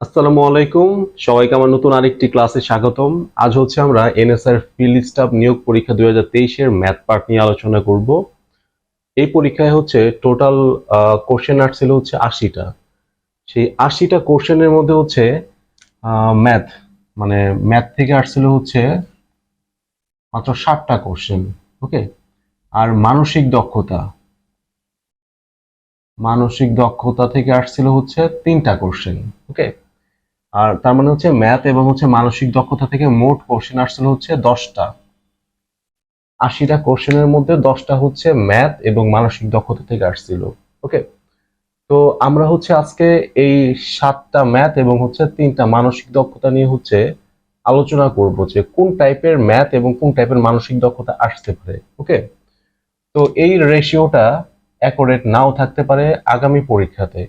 আসসালামু আলাইকুম। সবাইকে আমার নতুন আরেকটি ক্লাসে স্বাগতম। আজ হচ্ছে আমরা এনএসআর ফিল্ড স্টাফ নিয়োগ পরীক্ষা দুই হাজার তেইশের ম্যাথ পার্ট নিয়ে আলোচনা করব। এই পরীক্ষায় হচ্ছে টোটাল কোশ্চেন আসছিল হচ্ছে আশিটা। সেই আশিটা কোশ্চেনের মধ্যে হচ্ছে ম্যাথ। মানে ম্যাথ থেকে আসছিল হচ্ছে মাত্র ষাটটা কোশ্চেন, ওকে? আর মানসিক দক্ষতা। মানসিক দক্ষতা থেকে আসছিল হচ্ছে তিনটা কোশ্চেন, ওকে? আর তার মানে হচ্ছে ম্যাথ এবং হচ্ছে মানসিক দক্ষতা থেকে মোট কোশ্চেন আসছিল হচ্ছে দশটা। আশিটা কোশ্চেনের মধ্যে দশটা হচ্ছে ম্যাথ এবং মানসিক দক্ষতা থেকে আসছিল ওকে তো আমরা হচ্ছে আজকে এই সাতটা ম্যাথ এবং হচ্ছে তিনটা মানসিক দক্ষতা নিয়ে হচ্ছে আলোচনা করব যে কোন টাইপের ম্যাথ এবং কোন টাইপের মানসিক দক্ষতা আসতে পারে ওকে তো এই রেশিওটা অ্যাকোরেট নাও থাকতে পারে আগামী পরীক্ষাতে।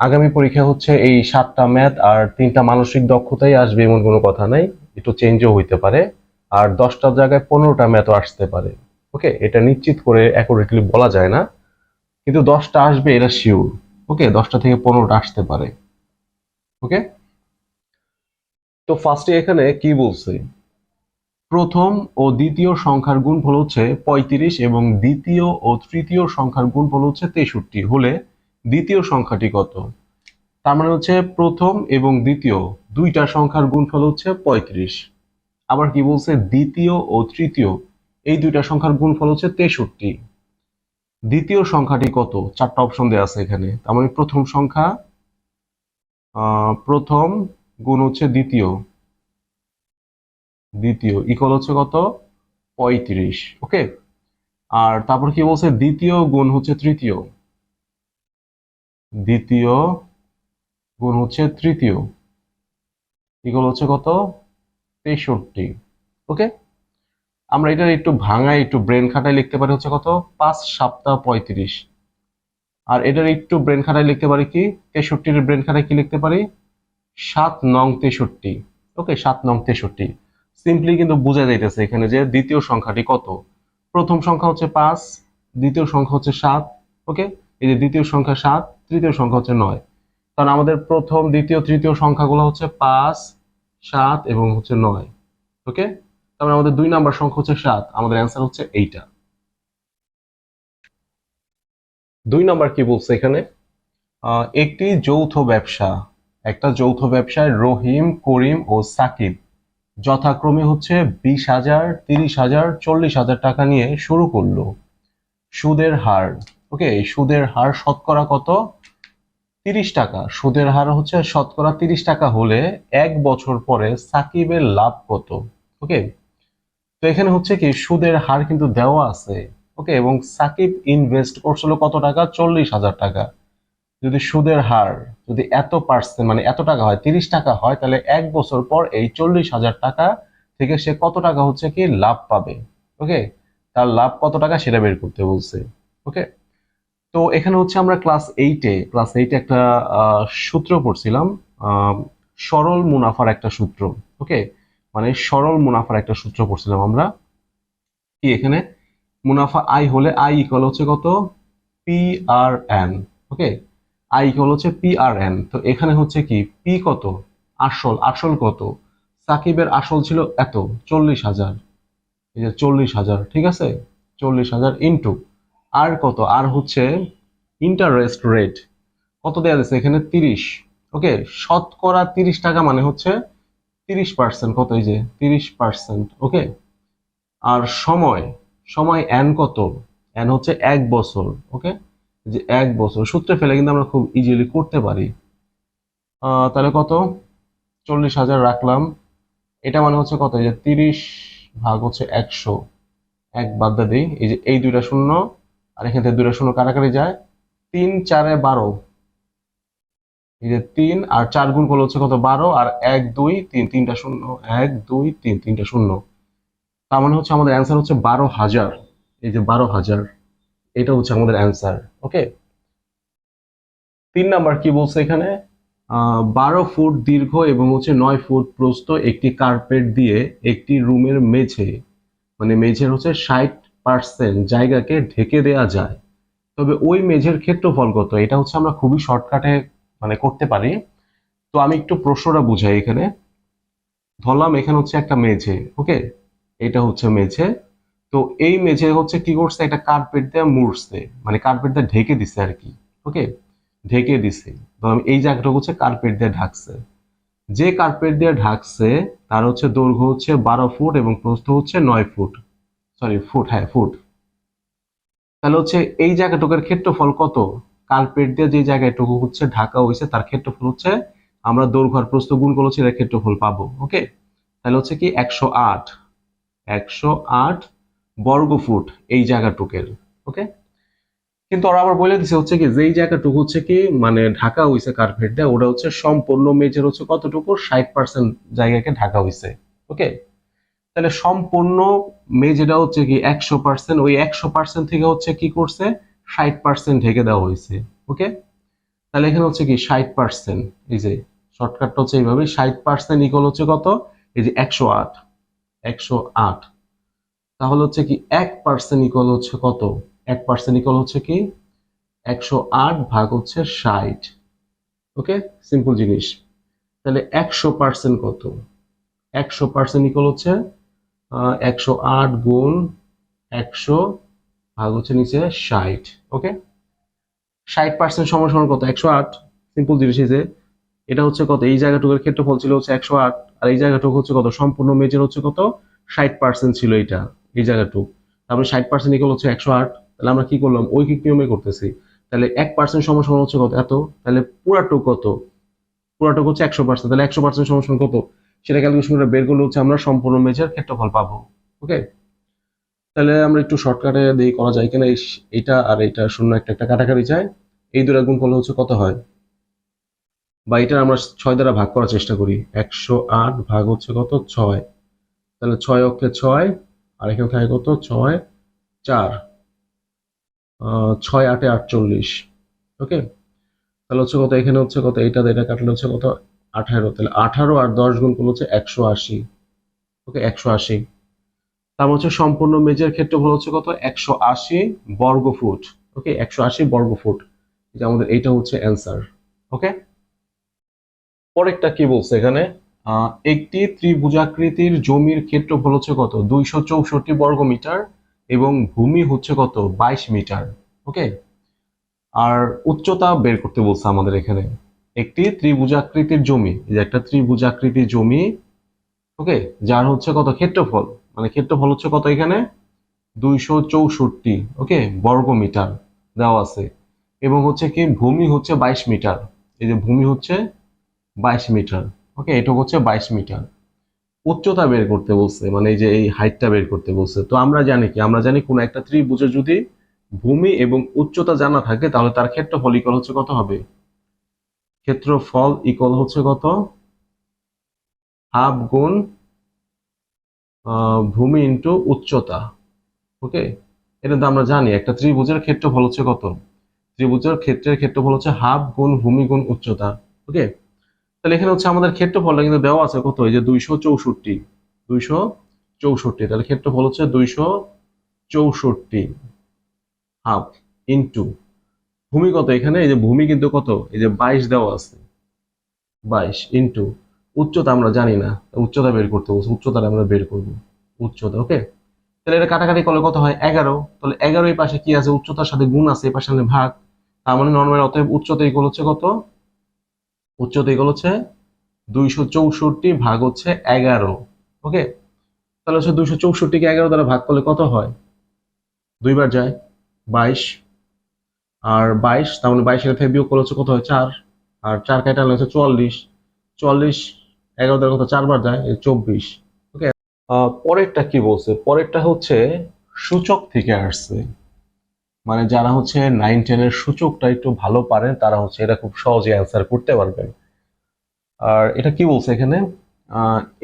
আগামী পরীক্ষা হচ্ছে এই সাতটা ম্যাথ আর তিনটা মানসিক দক্ষতাই আসবে এমন কোনো কথা নাই। একটু চেঞ্জও হইতে পারে। আর দশটার জায়গায় পনেরোটা ম্যাথও আসতে পারে। ওকে এটা নিশ্চিত করে অ্যাকুরেটলি বলা যায় না। কিন্তু দশটা আসবে, এটা শিওর ওকে দশটা থেকে পনেরোটা আসতে পারে। ওকে তো ফার্স্টে এখানে কি বলছে? প্রথম ও দ্বিতীয় সংখ্যার গুণফল হচ্ছে পঁয়ত্রিশ এবং দ্বিতীয় ও তৃতীয় সংখ্যার গুণফল হচ্ছে তেষট্টি। হলে দ্বিতীয় সংখ্যাটি কত? তার মানে হচ্ছে প্রথম এবং দ্বিতীয় দুইটা সংখ্যার গুণফল হচ্ছে পঁয়ত্রিশ। আবার কি বলছে? দ্বিতীয় ও তৃতীয়, এই দুইটা সংখ্যার গুণফল হচ্ছে তেষট্টি। দ্বিতীয় সংখ্যাটি কত? চারটা অপশন দেওয়া আছে এখানে। তার মানে প্রথম সংখ্যা প্রথম গুণ হচ্ছে দ্বিতীয়। দ্বিতীয় ইকল হচ্ছে কত? পঁয়ত্রিশ ওকে আর তারপর কি বলছে? দ্বিতীয় গুণ হচ্ছে তৃতীয়। দ্বিতীয় গুণ হচ্ছে তৃতীয়। ইকুয়াল হচ্ছে কত? তেষট্টি। ওকে আমরা এটার একটু ভাঙায়, একটু ব্রেন খাটায় লিখতে পারি হচ্ছে কত? পাঁচ সপ্তাহ পঁয়ত্রিশ। আর এটার একটু ব্রেন খাটায় লিখতে পারি কি? তেষট্টির ব্রেন খাটায় কি লিখতে পারি? সাত নং তেষট্টি। ওকে সাত নং তেষট্টি। সিম্পলি কিন্তু বোঝা যাইতেছে এখানে যে দ্বিতীয় সংখ্যাটি কত? প্রথম সংখ্যা হচ্ছে পাঁচ, দ্বিতীয় সংখ্যা হচ্ছে সাত। ওকে এই যে দ্বিতীয় সংখ্যা সাত তৃতীয় সংখ্যা হচ্ছে নয়। কারণ আমাদের প্রথম, দ্বিতীয়, তৃতীয় সংখ্যাগুলো হচ্ছে পাঁচ, সাত এবং হচ্ছে নয়। ওকে? তারপরে আমাদের দুই নাম্বার সংখ্যা হচ্ছে সাত। আমাদের অ্যান্সার হচ্ছে এইটা। দুই নাম্বার কি বলছে এখানে? একটি যৌথ ব্যবসা, একটা যৌথ ব্যবসায় রহিম, করিম ও সাকিব যথাক্রমে হচ্ছে বিশ হাজার, তিরিশ হাজার, চল্লিশ হাজার টাকা নিয়ে শুরু করল। সুদের হার ওকে সুদের হার শতকরা কত? তিরিশ টাকা। সুদের হার হচ্ছে শতকরা তিরিশ টাকা হলে এক বছর পরে সাকিবের লাভ কত? ওকে তো এখানে হচ্ছে কি, সুদের হার কিন্তু দেওয়া আছে। ওকে এবং সাকিব ইনভেস্ট করছিল কত টাকা? চল্লিশ হাজার টাকা। যদি সুদের হার যদি এত পার্সেন্ট মানে এত টাকা হয়, তিরিশ টাকা হয়, তাহলে এক বছর পর এই চল্লিশ হাজার টাকা থেকে সে কত টাকা হচ্ছে কি? লাভ পাবে। ওকে তার লাভ কত টাকা সেটা বের করতে বলছে। ওকে তো এখানে হচ্ছে আমরা ক্লাস এইটে ক্লাস এইটে একটা সূত্র পড়ছিলাম সরল মুনাফার একটা সূত্র ওকে মানে সরল মুনাফার একটা সূত্র পড়ছিলাম আমরা। কি এখানে? মুনাফা আই হলে আই ইকুয়াল হচ্ছে কত? P R N okay I equal হচ্ছে পি আর এন তো এখানে হচ্ছে কি? পি কত? আসল আসল কত? সাকিবের আসল ছিল এত, চল্লিশ হাজার। এই যে চল্লিশ হাজার, ঠিক আছে? চল্লিশ হাজার ইন্টু আর কত? আর হচ্ছে ইন্টারেস্ট রেট কত দেওয়া যাচ্ছে? এখানে তিরিশ। ওকে, শতকরা তিরিশ টাকা মানে হচ্ছে তিরিশ পার্সেন্ট কত এই যে? তিরিশ পার্সেন্ট ওকে? আর সময়? সময় এন কত? এন হচ্ছে এক বছর। ওকে? যে এক বছর। সূত্রে ফেলে কিন্তু আমরা খুব ইজিলি করতে পারি। তাহলে কত? চল্লিশ হাজার রাখলাম। এটা মানে হচ্ছে কত? এই যে তিরিশ ভাগ হচ্ছে একশো। এক বাদ দিই। এই যে এই দুইটা শূন্য আর এখান থেকে দুইটা শূন্য কাটাকাটি যায়। তিন, চারে বারো। এই যে তিন আর চার গুণ করলে হচ্ছে কত? বারো আর এক, দুই, তিন। তিনটা শূন্য, এক, দুই, তিন। তিনটা শূন্য। তার মানে হচ্ছে আমাদের অ্যান্সার হচ্ছে বারো হাজার। এই যে বারো হাজার, এটা হচ্ছে আমাদের অ্যান্সার ওকে তিন নাম্বার কি বলছে এখানে? বারো ফুট দীর্ঘ এবং হচ্ছে নয় ফুট প্রস্থ একটি কার্পেট দিয়ে একটি রুমের মেঝে মানে মেঝের হচ্ছে ষাট পার্সেন্ট জায়গাকে ঢেকে দেয়া যায়। তবে ওই মেঝের ক্ষেত্রফল কত? এটা হচ্ছে আমরা খুবই শর্টকাটে মানে করতে পারি। তো আমি একটু প্রশ্নটা বুঝাই এখানে। ধরলাম এখানে হচ্ছে একটা মেঝে ওকে এটা হচ্ছে মেঝে। তো এই মেঝে হচ্ছে কি করছে? একটা কার্পেট দিয়ে মুড়ছে মানে কার্পেট দিয়ে ঢেকে দিছে আর কি ওকে ঢেকে দিছে। ধরলাম এই জায়গাটা হচ্ছে কার্পেট দিয়ে ঢাকছে। যে কার্পেট দিয়ে ঢাকছে, তার হচ্ছে দৈর্ঘ্য হচ্ছে বারো ফুট এবং প্রস্থ হচ্ছে নয় ফুট। সরি ফুট হ্যাঁ ফুট তাহলে হচ্ছে এই জায়গাটুকুর ক্ষেত্রফল কত? কার্পেট দিয়ে যে জায়গাটুকু হচ্ছে ঢাকা হয়েছে, তার ক্ষেত্রফল হচ্ছে আমরা দৈর্ঘ্য আর প্রস্থ গুণ করলে এর ক্ষেত্রফল পাবো, ওকে? তাহলে হচ্ছে কি একশো আট একশো আট বর্গ ফুট এই জায়গাটুকের, ওকে? কিন্তু ওরা আবার বলে দিছে হচ্ছে কি, যেই জায়গাটুকু হচ্ছে কি মানে ঢাকা হয়েছে কার্পেট দিয়ে, ওটা হচ্ছে সম্পূর্ণ মেঝের হচ্ছে কতটুকু? ষাট পার্সেন্ট জায়গাকে ঢাকা হয়েছে, ওকে? তাহলে সম্পূর্ণ মেঝেটা হচ্ছে কি একশো পার্সেন্ট ওই একশো পার্সেন্ট থেকে হচ্ছে কি করছে? ষাট পার্সেন্ট ঢেকে দেওয়া হয়েছে ওকে তাহলে এখানে হচ্ছে কি ষাট পার্সেন্ট এই যে শর্টকাটটা হচ্ছে এইভাবে ষাট পার্সেন্ট ইকুয়াল হচ্ছে কত? এই যে একশো আট একশো আট। তাহলে হচ্ছে কি এক পার্সেন্ট ইকুয়াল হচ্ছে কত? এক পার্সেন্ট ইকুয়াল হচ্ছে কি? একশো আট ভাগ হচ্ছে ষাট ওকে সিম্পল জিনিস। তাহলে একশো পার্সেন্ট কত? একশো পার্সেন্ট ইকুয়াল হচ্ছে একশো আট গুণ একশো ভাগ হচ্ছে নিচে ষাট ওকে ষাট পার্সেন্ট সমান সমান কত? একশো আট সিম্পল জিনিস যে। এটা হচ্ছে কত? এই জায়গাটুকুর ক্ষেত্রফল ছিল হচ্ছে একশো আট, আর এই জায়গাটুকু হচ্ছে কত? সম্পূর্ণ মেজের হচ্ছে কত? ষাট পার্সেন্ট ছিল এটা এই জায়গাটুকু। তারপরে ষাট পার্সেন্ট ইকুয়াল হচ্ছে একশো আট, তাহলে আমরা কি করলাম? ঐকিক নিয়মে করতেছি? তাহলে এক পার্সেন্ট সমান সমান হচ্ছে কত? এত। তাহলে পুরাটুক কত? পুরাটুক হচ্ছে একশো পার্সেন্ট তাহলে একশো পার্সেন্ট সমান সমান কত? সেটা ক্যালকুলেশন করে বের করলে হচ্ছে আমরা সম্পূর্ণ মেজের ক্ষেত্রফল পাবো। ওকে তাহলে আমরা একটু শর্টকাটে দিয়ে করা যায় কিনা। এইটা আর এটা শূন্য একটা একটা কাটাকাটি যায় এই দুটা গুণ করলে হচ্ছে কত হয়? বা এটা আমরা ছয় দ্বারা ভাগ করার চেষ্টা করি। একশো আট ভাগ হচ্ছে কত? ছয়। তাহলে ছয় অক্ষে ছয় আর এখানে থাকে কত? ছয়, চার। ছয় আটে আটচল্লিশ। ওকে তাহলে হচ্ছে কত? এখানে হচ্ছে কত? এইটা এটা কাটলে হচ্ছে কত? আঠারো, তাহলে আঠারো আর দশ গুণ করলে হচ্ছে একশো আশি। ওকে, একশো আশি। তার হচ্ছে সম্পূর্ণ মেজের ক্ষেত্রফল হচ্ছে কত? একশো আশি বর্গ ফুট ওকে, একশো আশি বর্গ ফুট যে আমাদের এইটা হচ্ছে অ্যান্সার। ওকে? পরেরটা কি বলছে এখানে? একটি ত্রিভুজাকৃতির জমির ক্ষেত্রফল হচ্ছে কত? দুইশো চৌষট্টি বর্গ মিটার এবং ভূমি হচ্ছে কত? বাইশ মিটার। ওকে? আর উচ্চতা বের করতে বলছে আমাদের এখানে। একটি ত্রিভুজাকৃতির জমি। যে একটা ত্রিভুজাকৃতির জমি, ওকে, যার হচ্ছে কত? ক্ষেত্রফল। মানে ক্ষেত্রফল হচ্ছে কত এখানে? দুইশো চৌষট্টি, ওকে, বর্গ মিটার দেওয়া আছে। এবং হচ্ছে কি, ভূমি হচ্ছে বাইশ মিটার। এই যে ভূমি হচ্ছে বাইশ মিটার, ওকে এটা হচ্ছে বাইশ মিটার। উচ্চতা বের করতে বলছে মানে এই যে এই হাইটটা বের করতে বলছে। তো আমরা জানি কি, আমরা জানি কোন একটা ত্রিভুজে যদি ভূমি এবং উচ্চতা জানা থাকে, তাহলে তার ক্ষেত্রফল ইকুয়াল হচ্ছে কত হবে? ক্ষেত্রফল ইকুয়াল হচ্ছে কত? হাফ গুণ ভূমি ইন্টু উচ্চতা। ওকে? এটা তো আমরা জানি, একটা ত্রিভুজের ক্ষেত্রফল হচ্ছে কত? ত্রিভুজের ক্ষেত্রের ক্ষেত্রফল হচ্ছে হাফ গুণ, ভূমি গুণ, উচ্চতা। ওকে? তাহলে এখানে হচ্ছে আমাদের ক্ষেত্রফলটা কিন্তু দেওয়া আছে কত? এই যে দুইশো চৌষট্টি। দুইশো চৌষট্টি। তাহলে ক্ষেত্রফল হচ্ছে দুইশো চৌষট্টি। হাফ ইন্টু ভূমি কত? এখানে এই যে ভূমি কিন্তু কত? এই যে বাইশ দেওয়া আছে। বাইশ ইন্টু উচ্চতা আমরা জানি না। উচ্চতা বের করতে বলছে, উচ্চতাটা আমরা বের করব। উচ্চতা ওকে তাহলে এটা কাটাকাটি করলে কত হয়? এগারো। তাহলে এগারো এই পাশে কি আছে? উচ্চতার সাথে গুণ আছে, এই পাশে ভাগ। তার মানে নর্মাল অতএব উচ্চতা ইকুয়াল হচ্ছে কত? উচ্চতা ইকুয়াল হচ্ছে দুইশো চৌষট্টি ভাগ হচ্ছে এগারো ওকে তাহলে হচ্ছে দুইশো চৌষট্টিকে এগারো দ্বারা ভাগ করলে কত হয়? দুইবার যায়, বাইশ। আর বাইশ, তার মানে বাইশ থেকে বিয়োগ করলে হচ্ছে কত হয়? চার। আর চার কাটা হচ্ছে চুয়াল্লিশ। চুয়াল্লিশ, এগারো দ্বারা কত চারবার যায় চব্বিশ। ওকে পরেরটা কি বলছে? পরেরটা হচ্ছে সূচক থেকে আসছে। মানে যারা হচ্ছে নাইন টেনের সূচকটা একটু ভালো পারেন, তারা হচ্ছে এটা খুব সহজে অ্যান্সার করতে পারবেন। আর এটা কি বলছে এখানে?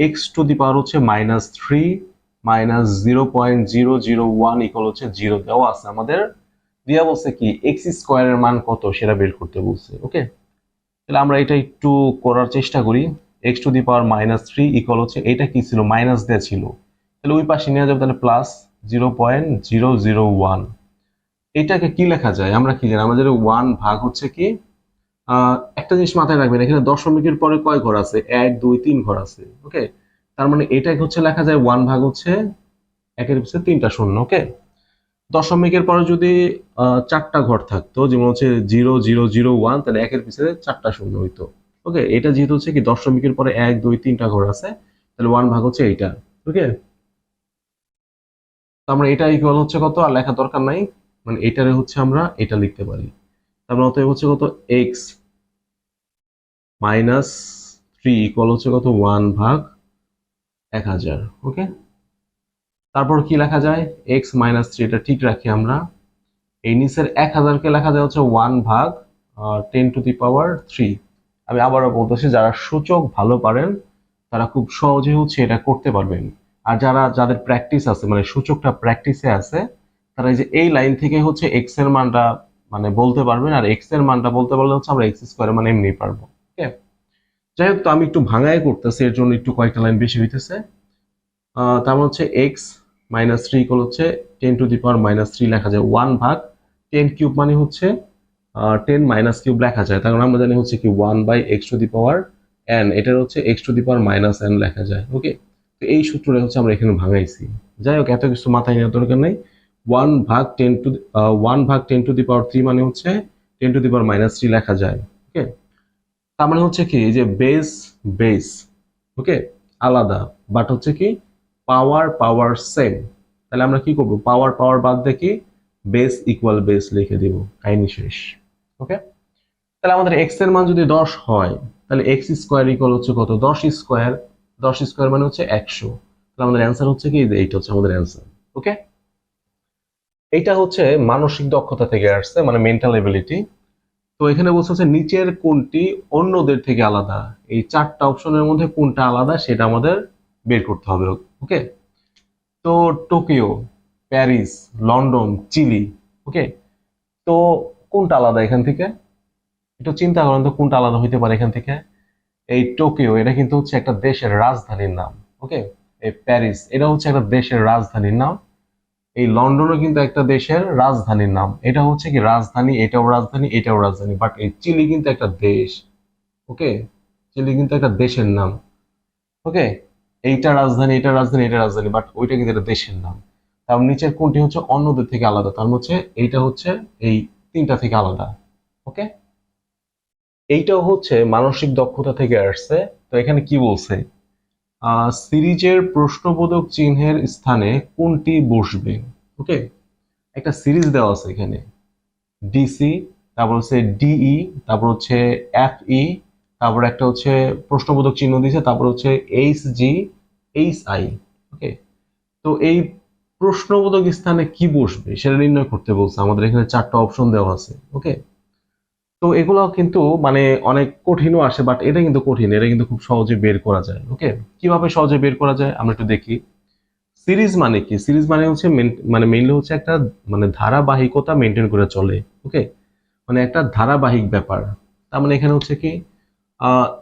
এক্স টু দি পাওয়ার হচ্ছে minus three minus zero point zero zero one equal হচ্ছে জিরো দেওয়া আছে আমাদের। দিয়া বলছে কি এক্স স্কোয়ারের মান কত সেটা বের করতে বলছে ওকে তাহলে আমরা এটা একটু করার চেষ্টা করি X to the power minus three equal হচ্ছে, এটা কি ছিল? মাইনাস দেওয়া ছিল। তাহলে ওই পাশে নিয়ে যাবে তাহলে plus zero point zero zero one এটাকে কি লেখা যায়? আমরা কি জানি? আমাদের ওয়ান ভাগ হচ্ছে কি? একটা জিনিস মাথায় রাখবেন, এখানে দশমিকের পরে কয় ঘর আছে? এক, দুই, তিন ঘর আছে ওকে তার মানে এটা হচ্ছে লেখা যায় ওয়ান ভাগ হচ্ছে, একের পিছনে তিনটা শূন্য ওকে দশমিকের পরে যদি চারটা ঘর থাকতো, যেমন হচ্ছে জিরো জিরো জিরো, ওয়ান, তাহলে একের পিছনে চারটা শূন্য হইতো। ওকে, এটা যেহেতু হচ্ছে কি দশমিকের পরে এক, দুই, তিনটা ঘর আছে, তাহলে ওয়ান ভাগ হচ্ছে এইটা, ওকে? আমরা এটা ইকুয়াল হচ্ছে কত? আর লেখা দরকার নাই মানে এটারে হচ্ছে আমরা এটা লিখতে পারি। তারপরে অতএব হচ্ছে কত? এক্স মাইনাস থ্রি ইকুয়াল হচ্ছে কত? ওয়ান ভাগ এক হাজার, ওকে? তারপর কি লেখা যায়? এক্স মাইনাস থ্রি এটা ঠিক রাখি আমরা। এই নিচের এক হাজারকে লেখা যায় হচ্ছে ওয়ান ভাগ ten to the power three আমি আবারও বলতেছি, যারা সূচক ভালো পারেন, তারা খুব সহজে হচ্ছে এটা করতে পারবেন। আর যারা, যাদের প্র্যাকটিস আছে মানে সূচকটা প্র্যাকটিসে আছে, তারা এই যে এই লাইন থেকে হচ্ছে এক্সের মানটা মানে বলতে পারবেন, আর এক্সের মানটা বলতে পারলে হচ্ছে আমরা এক্স স্কোয়ার মানে এমনি পারব ওকে যাই হোক, তো আমি একটু ভাঙায় করতেছি, এর জন্য একটু কয়েকটা লাইন বেশি হইতেছে। তার মানে হচ্ছে এক্স মাইনাস থ্রি ইকুয়াল হচ্ছে ten to the power minus three লেখা যায় ওয়ান ভাগ টেন কিউব মানে হচ্ছে টেন মাইনাস কিউব লেখা যায়। তার কারণ আমরা জানি হচ্ছে কি one by X to the power N এটার হচ্ছে X to the power minus N লেখা যায় ওকে তো এই সূত্রটা হচ্ছে আমরা এখানে ভাঙাইছি। যাই হোক, এত কিছু মাথায় নেওয়ার দরকার নেই। ওয়ান ভাগ টেন টু ওয়ান ভাগ ten to the power three মানে হচ্ছে ten to the power minus three লেখা যায় ওকে তার মানে হচ্ছে কি যে বেস বেস ওকে আলাদা। বাট হচ্ছে কি পাওয়ার পাওয়ার সেম। তাহলে আমরা কি করব? পাওয়ার পাওয়ার বাদ দিয়ে বেস ইকুয়াল বেস লিখে দিব, কাহিনী শেষ। ওকে তাহলে আমাদের এক্সের মান যদি দশ হয়, তাহলে এক্স স্কোয়ার ইকুয়াল হচ্ছে কত? দশ স্কোয়ার দশ স্কোয়ার মানে হচ্ছে একশো। তাহলে আমাদের অ্যান্সার হচ্ছে কি? এইটা হচ্ছে আমাদের অ্যান্সার ওকে এইটা হচ্ছে মানসিক দক্ষতা থেকে আসছে মানে মেন্টাল এবিলিটি তো এখানে বলছে হচ্ছে নিচের কোনটি অন্যদের থেকে আলাদা? এই চারটা অপশনের মধ্যে কোনটা আলাদা সেটা আমাদের বের করতে হবে ওকে তো Tokyo, Paris, London, Chile okay তো কোনটা আলাদা এখান থেকে? একটু চিন্তা করেন তো কোনটা আলাদা হইতে পারে এখান থেকে। এই টোকিও, এটা কিন্তু হচ্ছে একটা দেশের রাজধানীর নাম ওকে এই প্যারিস, এটা হচ্ছে একটা দেশের রাজধানীর নাম। এই লন্ডনও কিন্তু একটা দেশের রাজধানীর নাম। এটা হচ্ছে কি রাজধানী, এটাও রাজধানী এটাও রাজধানী বাট এই চিলি কিন্তু একটা দেশ ওকে চিলি কিন্তু একটা দেশের নাম ওকে এইটা রাজধানী এটা রাজধানী এটা রাজধানী বাট ওইটা কিন্তু এটা দেশের নাম। তার নিচের কোনটি হচ্ছে অন্যদের থেকে আলাদা, তার মানে হচ্ছে এইটা হচ্ছে এই তিনটা থেকে আলাদা ওকে এইটাও হচ্ছে মানসিক দক্ষতা থেকে আসছে। তো এখানে কি বলছে? সিরিজের প্রশ্নবোধক চিহ্নের স্থানে কোনটি বসবে ওকে একটা সিরিজ দেওয়া আছে এখানে। ডিসি, তারপর হচ্ছে ডিই, তারপর হচ্ছে এফ ই তারপর একটা হচ্ছে প্রশ্নবোধক চিহ্ন দিয়েছে, তারপর হচ্ছে H G H I okay তো এই প্রশ্নবোধক স্থানে কি বসবে সেটা নির্ণয় করতে বলছে, আমাদের এখানে চারটা অপশন দেওয়া আছে ওকে তো এগুলো কিন্তু মানে অনেক কঠিনও আসে বাট এটা কিন্তু কঠিন, এটা কিন্তু খুব সহজে বের করা যায় ওকে কীভাবে সহজে বের করা যায় আমরা একটু দেখি। সিরিজ মানে কি? সিরিজ মানে হচ্ছে মানে মেইনলি হচ্ছে একটা মানে ধারাবাহিকতা মেনটেন করে চলে ওকে মানে একটা ধারাবাহিক ব্যাপার। তার মানে এখানে হচ্ছে কি?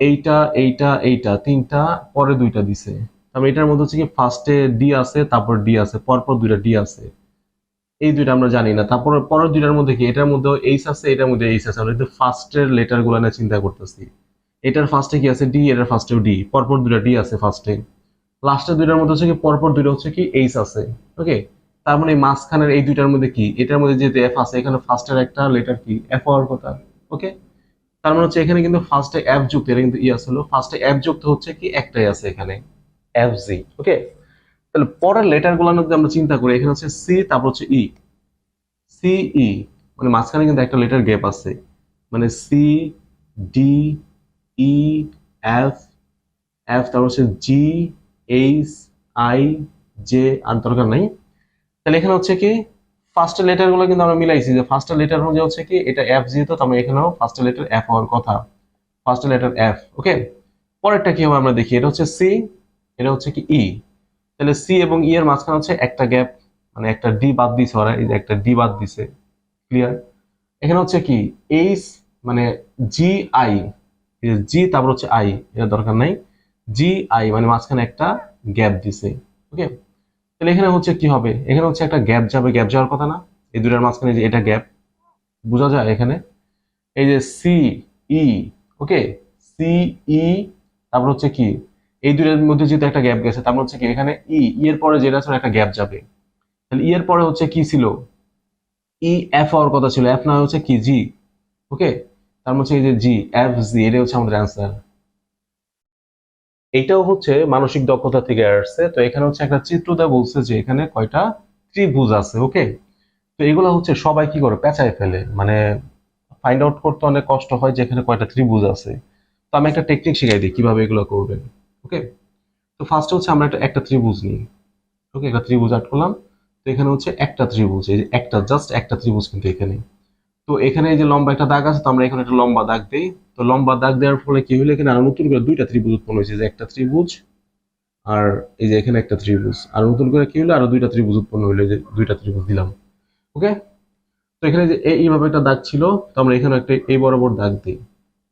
এইটা এইটা এইটা, তিনটা, পরে দুইটা দিছে। মানে এটার মধ্যে হচ্ছে কি ফার্স্টে ডি আছে, তারপর ডি আছে, পরপর দুইটা ডি আছে। এই দুইটা আমরা জানি না। তারপর পরের দুইটার মধ্যে কি? এটার মধ্যে এইচ আছে, এটার মধ্যে এইচ আছে। আমরা কিন্তু ফার্স্টের লেটারগুলো নিয়ে চিন্তা করতেছি। এটার ফার্স্টে কি আছে? ডি এটার ফার্স্টেও ডি পরপর দুইটা ডি আছে ফার্স্টে লাস্টের দুইটার মধ্যে হচ্ছে কি, পরপর দুইটা হচ্ছে কি এইচ আছে। ওকে তার মানে মাঝখানের এই দুইটার মধ্যে কি? এটার মধ্যে যেহেতু এফ আছে, এখানে ফার্স্টের একটা লেটার কি? এফ হওয়ার কথা। ওকে তার মানে হচ্ছে এখানে কিন্তু ফার্স্টে অ্যাপ যুক্ত, এটা কিন্তু ই আসলো ফার্স্টে এফ যুক্ত হচ্ছে কি? একটাই আছে এখানে এফ জি ওকে তাহলে পরের লেটারগুলোর মধ্যে আমরা চিন্তা করি, এখানে হচ্ছে সি তারপর হচ্ছে ই সি ই মানে মাঝখানে কিন্তু একটা লেটার গ্যাপ আছে। মানে C D E F F তারপর হচ্ছে জি এইচ আই জে আর দরকার নাই। তাহলে এখানে হচ্ছে কি? ফার্স্টের লেটারগুলো কিন্তু আমরা মিলাইছি, যে ফার্স্টের লেটার অনুযায়ী হচ্ছে কি, এটা এফ যেহেতু তার মানে এখানেও ফার্স্টের লেটার এফ হওয়ার কথা। ফার্স্টের লেটার এফ ওকে পরেরটা কি হবে আমরা দেখি, এটা হচ্ছে সি এটা হচ্ছে কি ই তাহলে সি এবং ই এর মাঝখানে হচ্ছে একটা গ্যাপ মানে একটা ডি বাদ দিছে ওরা, এই যে একটা ডি বাদ দিছে ক্লিয়ার এখানে হচ্ছে কি এইচ মানে জি আই জি তারপর হচ্ছে আই এটা দরকার নাই। জি আই মানে মাঝখানে একটা গ্যাপ দিছে ওকে তাহলে এখানে হচ্ছে কি হবে? এখানে হচ্ছে একটা গ্যাপ যাবে। গ্যাপ যাওয়ার কথা না। এই দুটার মাঝখানে যে এটা গ্যাপ বোঝা যায় এখানে? এই যে সি ই ওকে সি ই তারপর হচ্ছে কি? এই দুইটার মধ্যে যেহেতু একটা গ্যাপ গেছে তারপর হচ্ছে কি? এখানে ই ই এর পরে যেটা ছিল একটা গ্যাপ যাবে। তাহলে ই এর পরে হচ্ছে কি ছিল? ই এফ হওয়ার কথা ছিল। এফ না হচ্ছে কি? জি ওকে তার মধ্যে এই যে জি এফ জি এটা হচ্ছে আমাদের অ্যান্সার এইটাও হচ্ছে মানসিক দক্ষতা থেকে আসছে। তো এখানে হচ্ছে একটা চিত্র দেওয়া বলছে যে এখানে কয়টা ত্রিভুজ আছে, ওকে? তো এগুলো হচ্ছে সবাই কি করে? পেঁচায় ফেলে। মানে ফাইন্ড আউট করতে অনেক কষ্ট হয় যে এখানে কয়টা ত্রিভুজ আছে। তো আমি একটা টেকনিক শিখাই দিই কীভাবে এগুলো করবেন, ওকে? তো ফার্স্ট হচ্ছে আমরা একটা একটা ত্রিভুজ নিই, ওকে? একটা ত্রিভুজ আট করলাম। তো এখানে হচ্ছে একটা ত্রিভুজ, এই যে একটা জাস্ট একটা ত্রিভুজ কিন্তু এখানে তো এখানে এই যে লম্বা একটা দাগ আছে, তো আমরা এখানে একটা লম্বা দাগ দিই। তো লম্বা দাগ দেওয়ার ফলে কি হলো? এখানে আরও নতুন করে দুইটা ত্রিভুজ উৎপন্ন হয়েছে, যে একটা ত্রিভুজ আর এই যে এখানে একটা ত্রিভুজ। আর নতুন করে কি হলো? আরও দুইটা ত্রিভুজ উৎপন্ন হইল যে দুইটা ত্রিভুজ দিলাম। ওকে তো এখানে যে এই- এইভাবে একটা দাগ ছিল, তো আমরা এখানে একটা এই বরাবর দাগ দিই।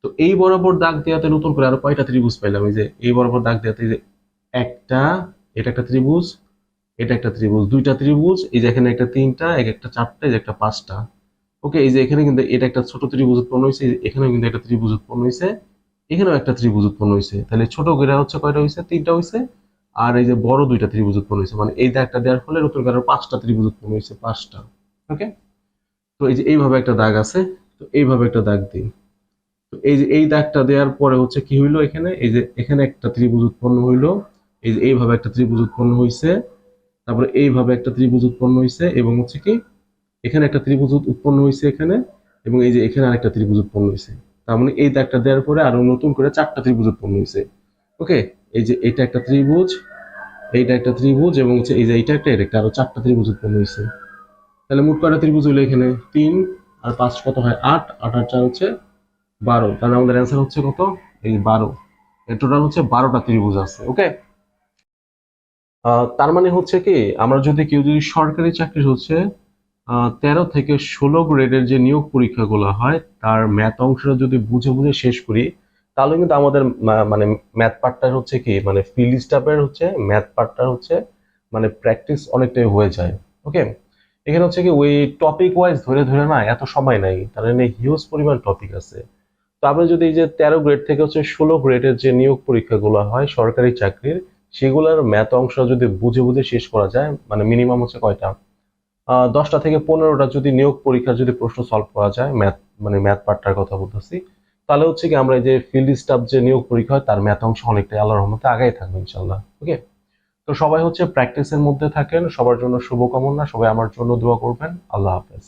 তো এই বরাবর দাগ দেওয়াতে নতুন করে আরও কয়টা ত্রিভুজ পাইলাম? এই যে এই বরাবর দাগ দেওয়াতে যে একটা, এটা একটা ত্রিভুজ, এটা একটা ত্রিভুজ, দুইটা ত্রিভুজ, এই যে এখানে একটা তিনটা, এক একটা চারটা, এই যে একটা পাঁচটা। ওকে এই যে এখানে কিন্তু এটা একটা ছোট ত্রিভুজ উৎপন্ন হয়েছে এখানেও কিন্তু একটা ত্রিভুজ উৎপন্ন হয়েছে এখানেও একটা ত্রিভুজ উৎপন্ন হয়েছে তাহলে ছোট করে হচ্ছে কয়টা হয়েছে তিনটা হয়েছে আর এই যে বড় দুইটা ত্রিভুজ উৎপন্ন হয়েছে মানে এই দাগটা দেওয়ার ফলে নতুন করে পাঁচটা ত্রিভুজ উৎপন্ন হয়েছে পাঁচটা। ওকে তো এই যে এইভাবে একটা দাগ আছে, তো এইভাবে একটা দাগ দিই। তো এই যে এই দাগটা দেওয়ার পরে হচ্ছে কি হইল এখানে? এই যে এখানে একটা ত্রিভুজ উৎপন্ন হইল, এই যে এইভাবে একটা ত্রিভুজ উৎপন্ন হয়েছে তারপরে এইভাবে একটা ত্রিভুজ উৎপন্ন হয়েছে এবং হচ্ছে কি এখানে একটা ত্রিভুজ উৎপন্ন হয়েছে এখানে, এবং এই যে এখানে আরেকটা ত্রিভুজ উৎপন্ন হয়েছে তার মানে এই দাগটা দেওয়ার পরে আরও নতুন করে চারটা ত্রিভুজ উৎপন্ন হয়েছে ওকে? এই যে এটা একটা ত্রিভুজ, এইটা একটা ত্রিভুজ, এবং হচ্ছে এই যে এইটা একটা এটা আরও চারটা ত্রিভুজ উৎপন্ন হয়েছে তাহলে মোট কয়টা ত্রিভুজ হইল এখানে? তিন, আর পাঁচ কত হয়? আট আট আর চার হচ্ছে বারো। তাহলে আমাদের অ্যান্সার হচ্ছে কত? এই বারো। টোটাল হচ্ছে বারোটা ত্রিভুজ আছে, ওকে? তার মানে হচ্ছে কি, আমরা যদি কেউ যদি সরকারি চাকরি হচ্ছে তেরো থেকে ষোলো গ্রেডের যে নিয়োগ পরীক্ষাগুলো হয়, তার ম্যাথ অংশটা যদি বুঝে বুঝে শেষ করি, তাহলে কিন্তু আমাদের মানে ম্যাথ পার্টটার হচ্ছে কি মানে ফিল্ড স্টাফের হচ্ছে ম্যাথ পার্টটার হচ্ছে মানে প্র্যাকটিস অনেকটাই হয়ে যায় ওকে এখানে হচ্ছে কি, ওই টপিক ওয়াইজ ধরে ধরে না এত সময় নাই, তার মানে হিউজ পরিমাণ টপিক আছে। তো আপনি যদি এই যে তেরো গ্রেড থেকে হচ্ছে ষোলো গ্রেডের যে নিয়োগ পরীক্ষাগুলো হয়, সরকারি চাকরির, সেগুলোর ম্যাথ অংশ যদি বুঝে বুঝে শেষ করা যায় মানে মিনিমাম হচ্ছে কয়টা? দশটা থেকে পনেরোটা যদি নিয়োগ পরীক্ষার যদি প্রশ্ন সলভ করা যায় ম্যাথ মানে ম্যাথ পার্টটার কথা বলতেছি, তাহলে হচ্ছে কি আমরা এই যে ফিল্ড স্টাফ যে নিয়োগ পরীক্ষা হয়, তার ম্যাথ অংশ অনেকটাই আল্লাহর রহমতে আগাই থাকবে ইনশাল্লাহ ওকে তো সবাই হচ্ছে প্র্যাকটিসের মধ্যে থাকেন, সবার জন্য শুভকামনা, সবাই আমার জন্য দোয়া করবেন, আল্লাহ হাফেজ।